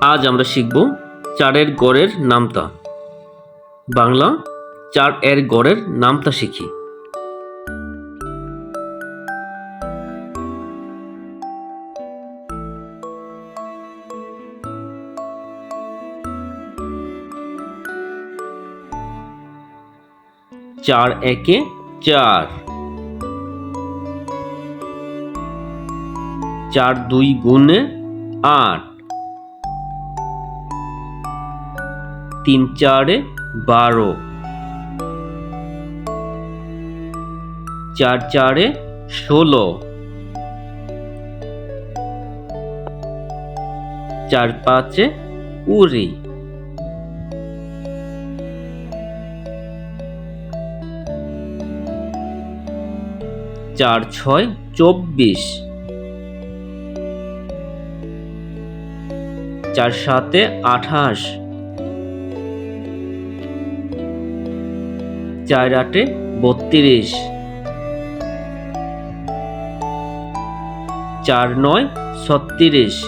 আজ আমরা শিখব চারের গড়ের নামতা। বাংলা চার এর গড়ের নামতা শিখি। চার একে চার। চার দুই গুণে আট। তিন চারে বারো। চার চারে ষোলো। চার পাঁচে কুড়ি। চার ছয় চব্বিশ। চার সাতে আঠাশ। চার আটে বত্রিশ। চার নয় ছত্রিশ।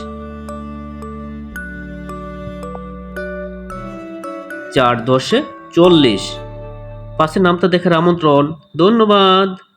চার দশে চল্লিশ। পাশে নামটা দেখার আমন্ত্রণ ধন্যবাদ।